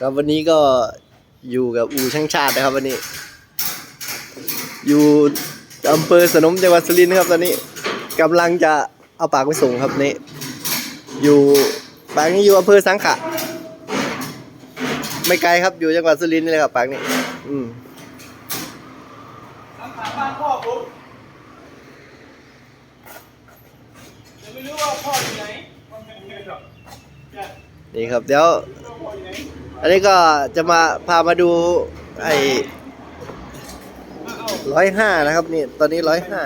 ครับวันนี้ก็อยู่กับอูช่างชาตินะครับวันนี้ อยู่อำเภอสนมจังหวัดสุรินทร์ครับ ตอนนี้กำลังจะเอาปากไปส่งครับนี่อยู่ปากนี้อยู่อำเภอสังขะไม่ไกลครับอยู่จังหวัดสุรินทร์นี่แหละครับปากนี้ อืมถามบ้านพ่อผมยังไม่รู้ว่าพ่ออยู่ไหนพ่อไม่รู้หรอกเนี่ยนี่ครับเดี๋ยวไม่รู้ว่าพ่ อันนี้ก็จะมาพามาดูไอ้ร้อยห้านะครับนี่ตอนนี้ร้อยห้า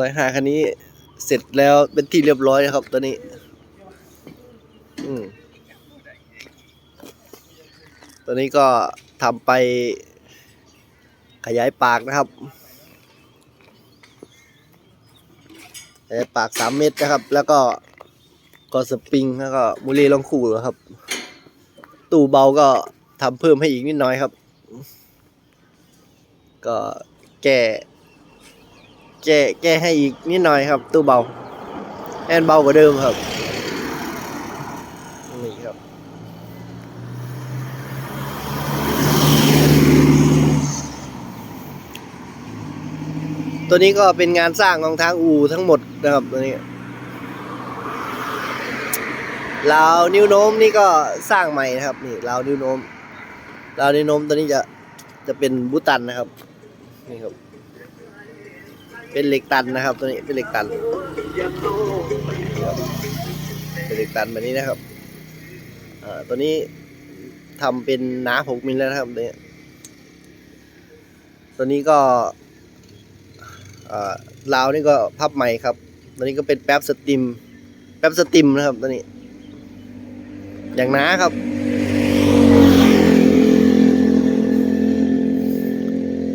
ร้อยห้าคันนี้เสร็จแล้วเป็นที่เรียบร้อยนะครับตอนนี้ อืมตอนนี้ก็ทำไปขยายปากนะครับขยาย ปากสามเม็ดนะครับ แล้วก็ก็สปริงแล้วก็มูลีลองคู่ครับ ตู้เบาก็ทำเพิ่มให้อีกนิดหน่อยครับ ก็แก้แก้แก้ให้อีกนิดหน่อยครับ ตู้เบาแอนเบากว่าเดิมครับนี่ครับ ตัวนี้ก็เป็นงานสร้างของทางอูทั้งหมดนะครับตัวนี้ลาวนิ้วโน้มนี่ก็สร้างใหม่นะครับนี่ลาวนิ้วโน้มลาวนิ้วโน้มตัวนี้จะจะเป็นบูตันนะครับนี่ครับ เป็นเหล็กตันนะครับ ตัวนี้เป็นเหล็กตันเป็นเหล็กตันแบบนี้นะครับอ่าตัวนี้ทำเป็นหนาหกมิลแล้วนะครับตัวนี้ตัวนี้ก็ อ่าวนี่ก็พับใหม่ครับตัวนี้ก็เป็นแป๊บสติม แป๊บสติมนะครับตัวนี้ อย่างหนาครับ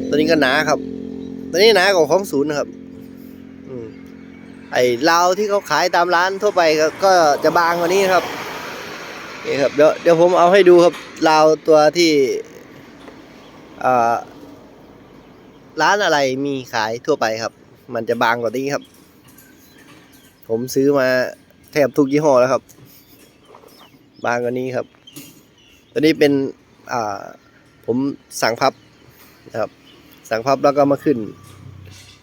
ตัวนี้ก็หนาครับ ตัวนี้หนากว่าของศูนย์นะครับอืมไอ้ลาวที่เขาขายตามร้านทั่วไปก็ก็จะบางกว่านี้ครับนี่ครับเดี๋ยวเดี๋ยวผมเอาให้ดูครับลาวตัวที่อ่า ร้านอะไรมีขายทั่วไปครับ มันจะบางกว่านี้ครับ ผมซื้อมาแทบทุกยี่ห้อแล้วครับ บางกว่านี้ครับ ตัวนี้เป็นอ่าผมสั่งพับนะครับ สั่งพับแล้วก็มาขึ้น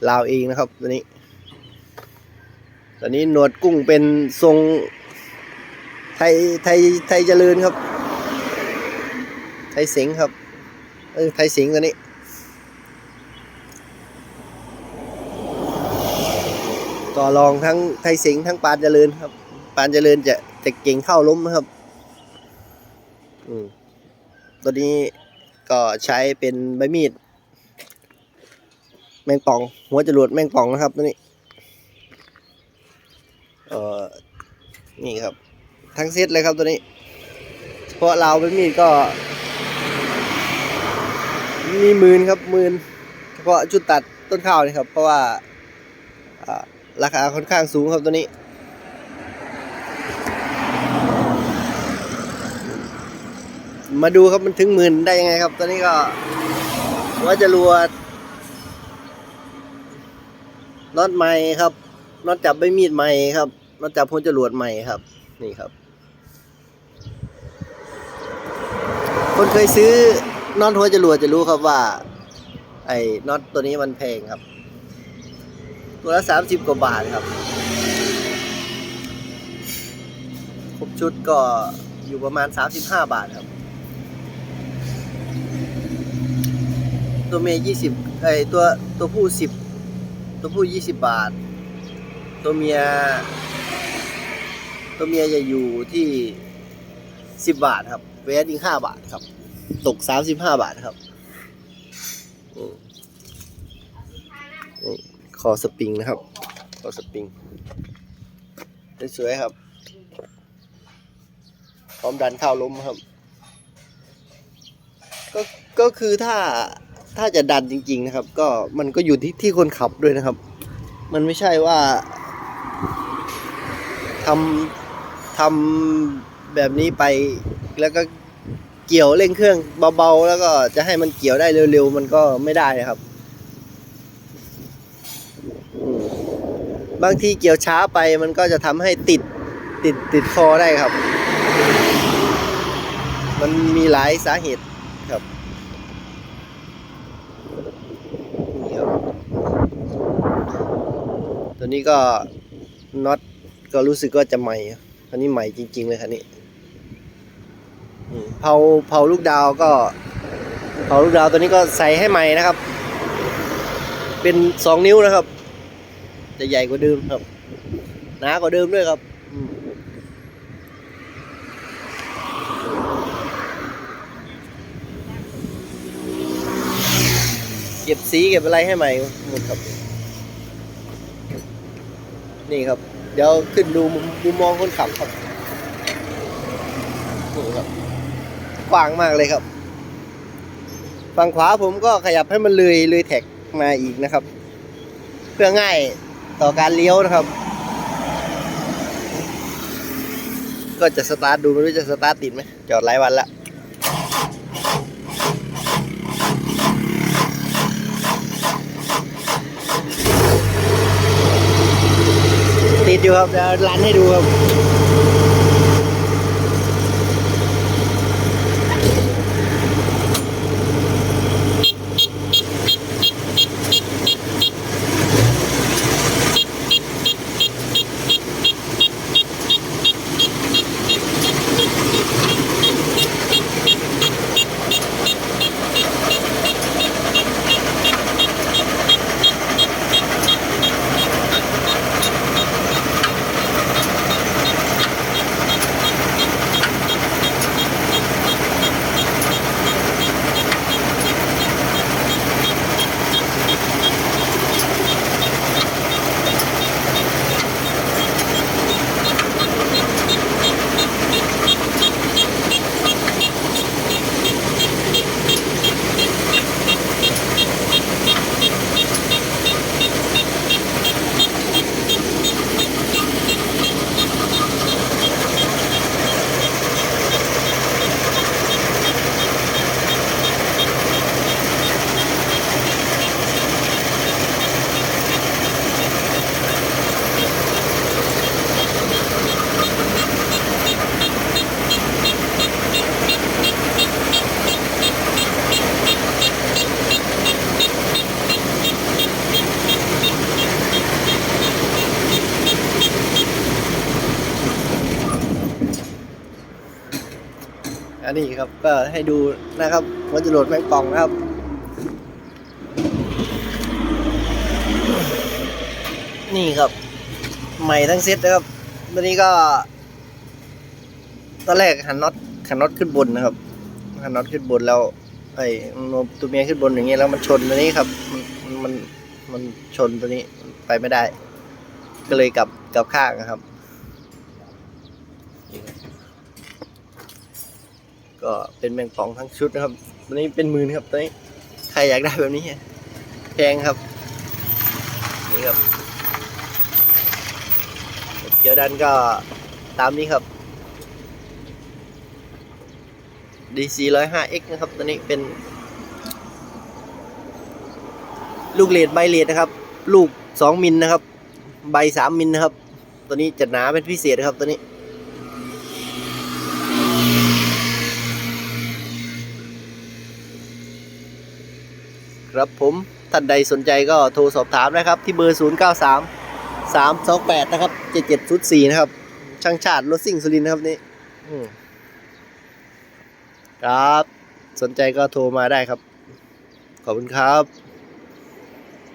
ลาวเองนะครับตัวนี้ตอนนี้หนวดกุ้งเป็นทรงไทยไทยไทยเจริญครับ ไทยสิงห์ครับเออไทยสิงห์ตัวนี้ ก็ลองทั้งไทยสิงห์ทั้งปานเจริญครับ ปานเจริญจะจะเก่งเข้าล้มนะครับ อืมตัวนี้ก็ใช้เป็นใบมีด แมงป่อง หัวจรวดแมงป่องนะครับตัวนี้ เอ่อ นี่ครับ ทั้งเซตเลยครับตัวนี้เฉพาะเราวเป็นมีดก็ มีหมื่นครับหมื่นเฉพาะจุดตัดต้นข้าวนี่ครับ เพราะว่า อ่า ราคาค่อนข้างสูงครับตัวนี้ มาดูครับมันถึงหมื่นได้ยังไงครับ ตัวนี้ก็หัวจรวดน็อตใหม่ครับน็อตจับใบมีดใหม่ครับน็อตจับหัวจรวดใหม่ครับ นี่ครับ คนเคยซื้อน็อตหัวจรวดจะรู้ครับว่า ไอ้น็อตตัวนี้มันแพงครับ ตัวละสามสิบกว่าบาทครับ ครบชุดก็อยู่ประมาณสามสิบห้าบาทครับ ตัวเมย์ยี่สิบไอตัวตัวผู้สิบตัวผู้ยี่สิบบาท ตัวเมีย ตัวเมียจะอยู่ที่สิบบาทครับเวสอีกห้าบาทครับ ตกสามสิบห้าบาทครับอืมนี่ คอสปริงนะครับ คอสปริง สวยๆครับ พร้อมดันเข้าล้มครับ ก็ก็คือถ้าถ้าจะดันจริง ๆ นะครับ ก็มันก็อยู่ที่ที่คนขับด้วยนะครับ มันไม่ใช่ว่าทำทำแบบนี้ไปแล้วก็เกี่ยวเร่งเครื่องเบาๆ แล้วก็จะให้มันเกี่ยวได้เร็วๆ มันก็ไม่ได้นะครับอืม บางทีเกี่ยวช้าไปมันก็จะทำให้ติดติดติดคอได้ครับ มันมีหลายสาเหตุครับนี่ครับ ตัวนี้ก็น็อตก็รู้สึกว่าจะใหม่อันนี้ใหม่จริง ๆ เลยคันนี้อืมเผาเผาลูกดาวก็เผาลูกดาวตัวนี้ก็ใส่ให้ใหม่นะครับ เป็นสองนิ้วนะครับ จะใหญ่กว่าเดิมครับ หนากว่าเดิมด้วยครับเก็บสีเก็บอะไรให้ใหม่หมดครับ นี่ครับ เดี๋ยวขึ้นดูมุมมุมมองคนขับครับนี่ครับกว้างมากเลยครับ ฝั่งขวาผมก็ขยับให้มันเลยเลยแท็กมาอีกนะครับ เพื่อง่าย ต่อการเลี้ยวนะครับ ก็จะสตาร์ทดูไม่รู้จะสตาร์ทติดไหมจอดหลายวันละติดอยู่ครับเดี๋ยวรันให้ดูครับ อันนี้ครับก็ให้ดูนะครับว่าจะโหลดแมงป่องนะครับนี่ครับ ใหม่ทั้งเซ็ตนะครับตัวนี้ก็ตอนแรกหันน็อตหันน็อตขึ้นบนนะครับหันน็อตขึ้นบนแล้ว ไอ้ตัวเมียขึ้นบนอย่างเงี้ยแล้วมันชนตัวนี้ครับ มันมันมันชนตัวนี้ไปไม่ได้ ก็เลยกลับกลับข้างนะครับ ก็เป็นแมงป่องทั้งชุดนะครับตัวนี้เป็นหมื่นครับตัวนี้ใครอยากได้แบบนี้แพงครับนี่ครับเกียวดันก็ตามนี้ครับ DC 105X นะครับตัวนี้เป็นลูกเลดใบเลดนะครับ ลูก 2 มิลนะครับ ใบ 3 มิลนะครับ ตัวนี้จะหนาเป็นพิเศษนะครับตัวนี้ ครับผมท่านใดสนใจก็โทรสอบถามนะครับ ที่เบอร์ 0 9 3 3 2 8 นะครับ 7704 นะครับ ช่างชาติรถซิ่งสุรินนะครับนี่ครับ สนใจก็โทรมาได้ครับ ขอบคุณครับ